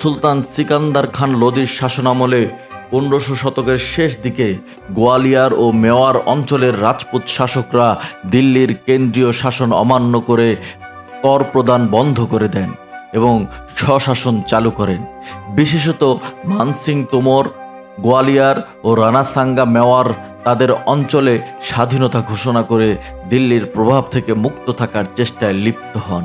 সুলতান সিকান্দার খান লোদির শাসনামলে পনেরোশো শতকের শেষ দিকে গোয়ালিয়র ও মেওয়ার অঞ্চলের রাজপুত শাসকরা দিল্লির কেন্দ্রীয় শাসন অমান্য করে কর প্রদান বন্ধ করে দেন এবং স্বশাসন চালু করেন। বিশেষত মানসিং তোমর, গোয়ালিয়র ও রানাসাঙ্গা মেওয়ার তাদের অঞ্চলে স্বাধীনতা ঘোষণা করে দিল্লির প্রভাব থেকে মুক্ত থাকার চেষ্টায় লিপ্ত হন।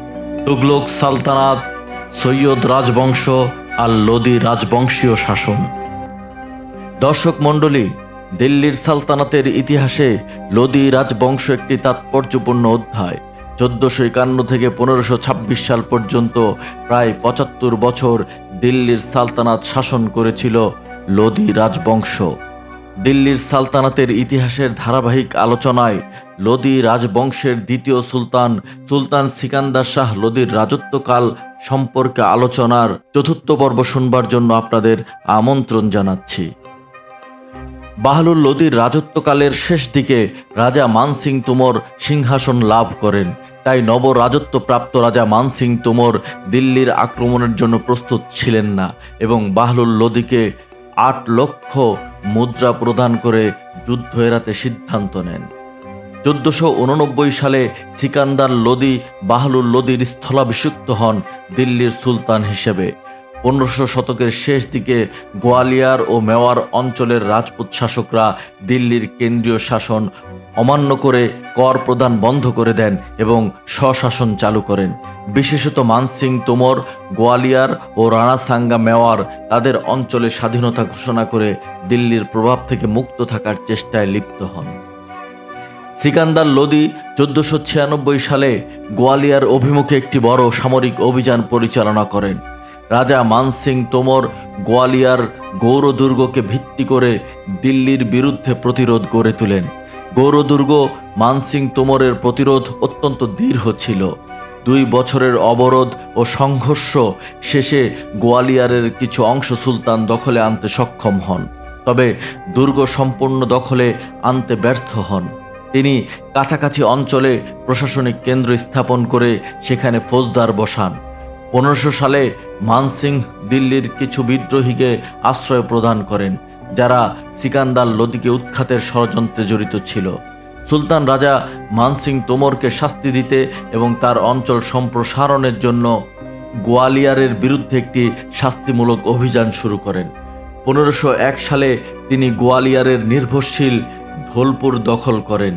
তুগলক সালতানাত, সৈয়দ রাজবংশ আর লোদি রাজবংশীয় শাসন। দর্শক মণ্ডলী, দিল্লির সালতানাতের ইতিহাসে লোদি রাজবংশ একটি তাৎপর্যপূর্ণ অধ্যায়। চোদ্দশো একান্ন থেকে পনেরোশো ছাব্বিশ সাল পর্যন্ত প্রায় পঁচাত্তর বছর দিল্লির সালতানাত শাসন করেছিল লোদি রাজবংশ। দিল্লির সালতানাতের ইতিহাসের ধারাবাহিক আলোচনায় লোদি রাজবংশের দ্বিতীয় সুলতান সুলতান সিকান্দার শাহ লোদির রাজত্বকাল সম্পর্কে আলোচনার চতুর্থ পর্ব শুনবার জন্য আপনাদের আমন্ত্রণ জানাচ্ছি। বাহলুল লোদির রাজত্বকালের শেষ দিকে রাজা মানসিং তোমর সিংহাসন লাভ করেন। তাই নব রাজত্বপ্রাপ্ত রাজা মানসিং তোমর দিল্লির আক্রমণের জন্য প্রস্তুত ছিলেন না এবং বাহলুল লোদিকে আট লক্ষ মুদ্রা প্রদান করে যুদ্ধ এড়াতে সিদ্ধান্ত নেন। চোদ্দশো উননব্বই সালে সিকান্দার লোদি বাহলুল লোদির স্থলাভিষিক্ত হন দিল্লির সুলতান হিসেবে। পনেরোশো শতকের শেষ দিকে গোয়ালিয়ার ও মেওয়ার অঞ্চলের রাজপুত শাসকরা দিল্লির কেন্দ্রীয় শাসন অমান্য করে কর প্রদান বন্ধ করে দেন এবং স্বশাসন চালু করেন। বিশেষত মানসিং, তোমর, গোয়ালিয়র ও রানাসাঙ্গা মেওয়ার তাদের অঞ্চলে স্বাধীনতা ঘোষণা করে দিল্লির প্রভাব থেকে মুক্ত থাকার চেষ্টায় লিপ্ত হন। সিকান্দার লোদি চোদ্দশো ছিয়ানব্বই সালে গোয়ালিয়র অভিমুখে একটি বড় সামরিক অভিযান পরিচালনা করেন। রাজা মানসিং, তোমর, গোয়ালিয়র গৌরদুর্গকে ভিত্তি করে দিল্লির বিরুদ্ধে প্রতিরোধ গড়ে তোলেন। গৌরদুর্গ মানসিং তোমরের প্রতিরোধ অত্যন্ত দীর্ঘ ছিল। দুই বছরের অবরোধ ও সংঘর্ষ শেষে গোয়ালিয়রের কিছু অংশ সুলতান দখলে আনতে সক্ষম হন, তবে দুর্গ সম্পূর্ণ দখলে আনতে ব্যর্থ হন। তিনি কাছাকাছি অঞ্চলে প্রশাসনিক কেন্দ্র স্থাপন করে সেখানে ফৌজদার বসান। পনেরোশো সালে মানসিং দিল্লির কিছু বিদ্রোহীকে আশ্রয় প্রদান করেন। যারা সিকান্দার লোদিকে উৎখাতের ষড়যন্ত্রে জড়িত ছিল। সুলতান রাজা মানসিং তোমরকে শাস্তি দিতে এবং তার অঞ্চল সম্প্রসারণের জন্য গোয়ালিয়রের বিরুদ্ধে একটি শাস্তিমূলক অভিযান শুরু করেন। পনেরোশো এক সালে তিনি গোয়ালিয়রের নির্ভরশীল ধোলপুর দখল করেন,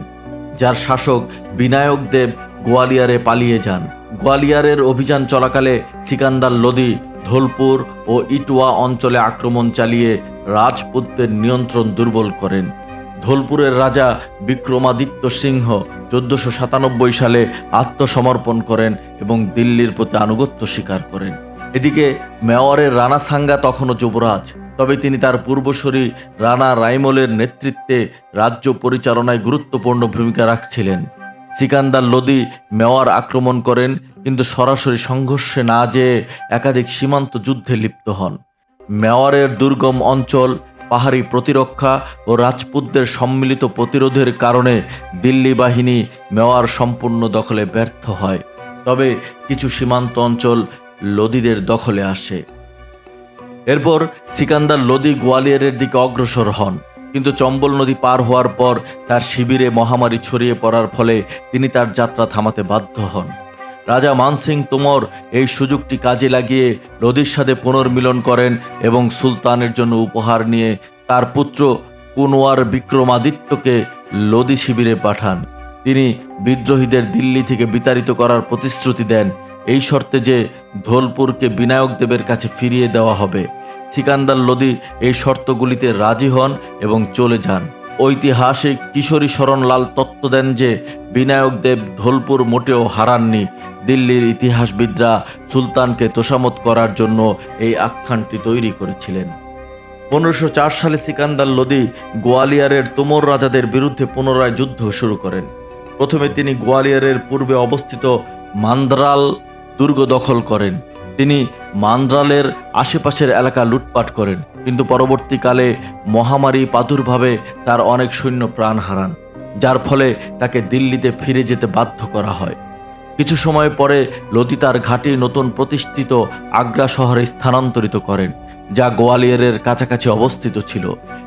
যার শাসক বিনায়ক দেব গোয়ালিয়রে পালিয়ে যান। গোয়ালিয়রের অভিযান চলাকালে সিকান্দার লোদি ধোলপুর ও ইটুয়া অঞ্চলে আক্রমণ চালিয়ে রাজপুতদের নিয়ন্ত্রণ দুর্বল করেন। ধোলপুরের রাজা বিক্রমাদিত্য সিংহ চোদ্দশো সাতানব্বই সালে আত্মসমর্পণ করেন এবং দিল্লির প্রতি আনুগত্য স্বীকার করেন। এদিকে মেওয়ারের রানা সাঙ্গা তখনও যুবরাজ, তবে তিনি তার পূর্বসূরি রানা রাইমলের নেতৃত্বে রাজ্য পরিচালনায় গুরুত্বপূর্ণ ভূমিকা রাখছিলেন। সিকান্দার লোদি মেওয়ার আক্রমণ করেন, কিন্তু সরাসরি সংঘর্ষে না যেয়ে একাধিক সীমান্ত যুদ্ধে লিপ্ত হন। মেওয়ারের দুর্গম অঞ্চল, পাহাড়ি প্রতিরক্ষা ও রাজপুতদের সম্মিলিত প্রতিরোধের কারণে দিল্লি বাহিনী মেওয়ার সম্পূর্ণ দখলে ব্যর্থ হয়। তবে কিছু সীমান্ত অঞ্চল লোদিদের দখলে আসে। এরপর সিকান্দার লোদি গোয়ালিয়রের দিকে অগ্রসর হন, কিন্তু চম্বল নদী পার হওয়ার পর তার শিবিরে মহামারী ছড়িয়ে পড়ার ফলে তিনি তার যাত্রা থামাতে বাধ্য হন। রাজা মানসিং তোমর এই সুযোগটি কাজে লাগিয়ে লোদির সাথে পুনর্মিলন করেন এবং সুলতানের জন্য উপহার নিয়ে তার পুত্র কুনওয়ার বিক্রমাদিত্যকে লোদি শিবিরে পাঠান। তিনি বিদ্রোহীদের দিল্লি থেকে বিতাড়িত করার প্রতিশ্রুতি দেন। এই শর্তে যে ধোলপুরকে বিনায়ক দেবের কাছে ফিরিয়ে দেওয়া হবে। সিকান্দার লোদি এই শর্তগুলিতে রাজি হন এবং চলে যান। ঐতিহাসিক কিশোরী শরণলাল তত্ত্ব দেন যে, বিনায়ক দেব ধোলপুর মোটেও হারাননি। দিল্লির ইতিহাসবিদরা সুলতানকে তোষামত করার জন্য এই আখ্যানটি তৈরি করেছিলেন। পনেরোশো সালে সিকান্দার লোদি গোয়ালিয়রের তোমর রাজাদের বিরুদ্ধে পুনরায় যুদ্ধ শুরু করেন। প্রথমে তিনি গোয়ালিয়রের পূর্বে অবস্থিত মান্দ্রাল দুর্গ দখল করেন। তিনি মান্দ্রালের আশেপাশের এলাকা লুটপাট করেন। কিন্তু পরবর্তীকালে মহামারী প্রাদুর্ভাবে তার অনেক সৈন্য প্রাণ হারান, যার ফলে তাকে দিল্লিতে ফিরে যেতে বাধ্য করা হয়। কিছু সময় পরে লতি তার ঘাঁটি নতুন প্রতিষ্ঠিত আগ্রা শহরে স্থানান্তরিত করেন, যা গোয়ালিয়রের কাছাকাছি অবস্থিত ছিল।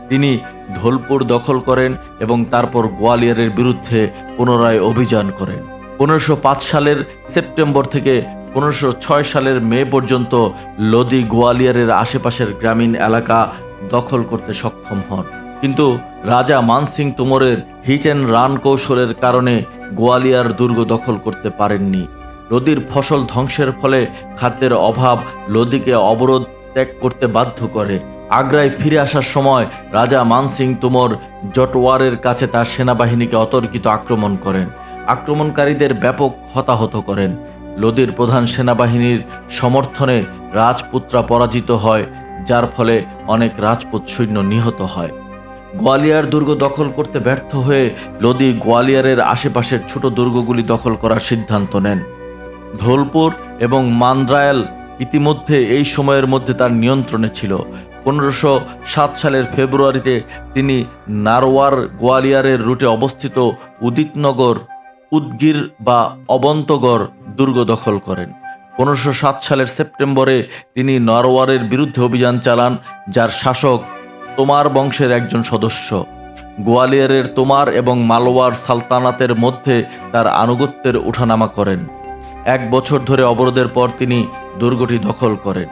তিনি ধোলপুর দখল করেন এবং তারপর গোয়ালিয়রের বিরুদ্ধে পুনরায় অভিযান করেন। পনেরোশো সালের সেপ্টেম্বর থেকে পনেরোশো সালের মে পর্যন্ত লোদি গোয়ালিয়রের আশেপাশের গ্রামীণ এলাকা দখল করতে সক্ষম হন। কিন্তু রাজা মানসিং তোমরের হিট অ্যান্ড রান কৌশলের কারণে গোয়ালিয়র দুর্গ দখল করতে পারেননি। লোদির ফসল ধ্বংসের ফলে খাদ্যের অভাব লোদিকে অবরোধ ত্যাগ করতে বাধ্য করে। আগ্রায় ফিরে আসার সময় রাজা মানসিং তোমর জটওয়ারের কাছে তার সেনাবাহিনীকে অতর্কিত আক্রমণ করেন। আক্রমণকারীদের ব্যাপক হতাহত করেন। লোদির প্রধান সেনাবাহিনীর সমর্থনে রাজপুত্রা পরাজিত হয়, যার ফলে অনেক রাজপুত সৈন্য নিহত হয়। গোয়ালিয়র দুর্গ দখল করতে ব্যর্থ হয়ে লোদি গোয়ালিয়রের আশেপাশের ছোট দুর্গগুলি দখল করার সিদ্ধান্ত নেন। ধোলপুর এবং মান্দ্রায়াল ইতিমধ্যে এই সময়ের মধ্যে তার নিয়ন্ত্রণে ছিল। পনেরোশো সাত সালের ফেব্রুয়ারিতে তিনি নারওয়ার গোয়ালিয়রের রুটে অবস্থিত উদিতনগর, উদগির বা অবন্তগড় দুর্গ দখল করেন। পনেরোশো সাত সালের সেপ্টেম্বরে তিনি নরওয়ারের বিরুদ্ধে অভিযান চালান, যার শাসক তোমার বংশের একজন সদস্য। গোয়ালিয়রের তোমার এবং মালওয়ার সালতানাতের মধ্যে তার আনুগত্যের ওঠানামা করেন। এক বছর ধরে অবরোধের পর তিনি দুর্গটি দখল করেন।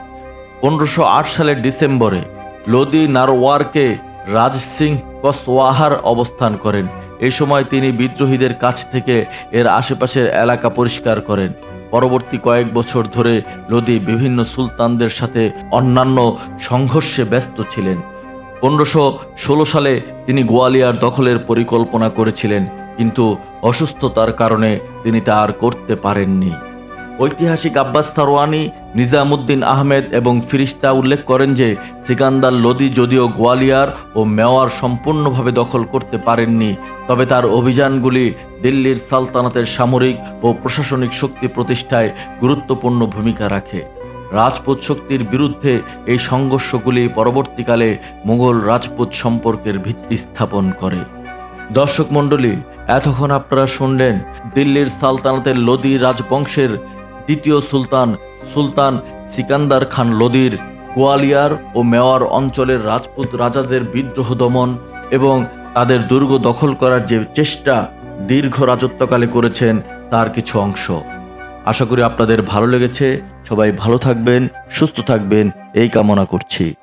পনেরোশো আট সালের ডিসেম্বরে লোদি নারওয়ারকে রাজ সিং কসওয়াহার অবস্থান করেন। এই সময় তিনি বিদ্রোহীদের কাছ থেকে এর আশেপাশের এলাকা পরিষ্কার করেন। পরবর্তী কয়েক বছর ধরে লোদি বিভিন্ন সুলতানদের সাথে অন্যান্য সংঘর্ষে ব্যস্ত ছিলেন। পনেরোশো ষোলো সালে তিনি গোয়ালিয়ার দখলের পরিকল্পনা করেছিলেন, কিন্তু অসুস্থতার কারণে তিনি তা আর করতে পারেননি। ঐতিহাসিক আব্বাস তারওয়ানি নিজামুদ্দিন আহমেদ এবং ফিরিস্তা উল্লেখ করেন যে, সিকান্দার লোদি যদিও গোয়ালিয়ার ও মেওয়ার সম্পূর্ণভাবে দখল করতে পারেননি, তবে তার অভিযানগুলি দিল্লির সালতানাতের সামরিক ও প্রশাসনিক শক্তি প্রতিষ্ঠায় গুরুত্বপূর্ণ ভূমিকা রাখে। রাজপুত শক্তির বিরুদ্ধে এই সংঘর্ষগুলি পরবর্তীকালে মুঘল রাজপুত সম্পর্কের ভিত্তি স্থাপন করে। দর্শক মণ্ডলী, এতক্ষণ আপনারা শুনলেন দিল্লির সালতানাতের লোদি রাজবংশের দ্বিতীয় সুলতান সুলতান সিকান্দার খান লোদির, গোয়ালিয়ার ও মেওয়ার অঞ্চলের রাজপুত রাজাদের বিদ্রোহ দমন এবং তাদের দুর্গ দখল করার যে চেষ্টা দীর্ঘ রাজত্বকালে করেছেন, তার কিছু অংশ। আশা করি আপনাদের ভালো লেগেছে। সবাই ভালো থাকবেন, সুস্থ থাকবেন, এই কামনা করছি।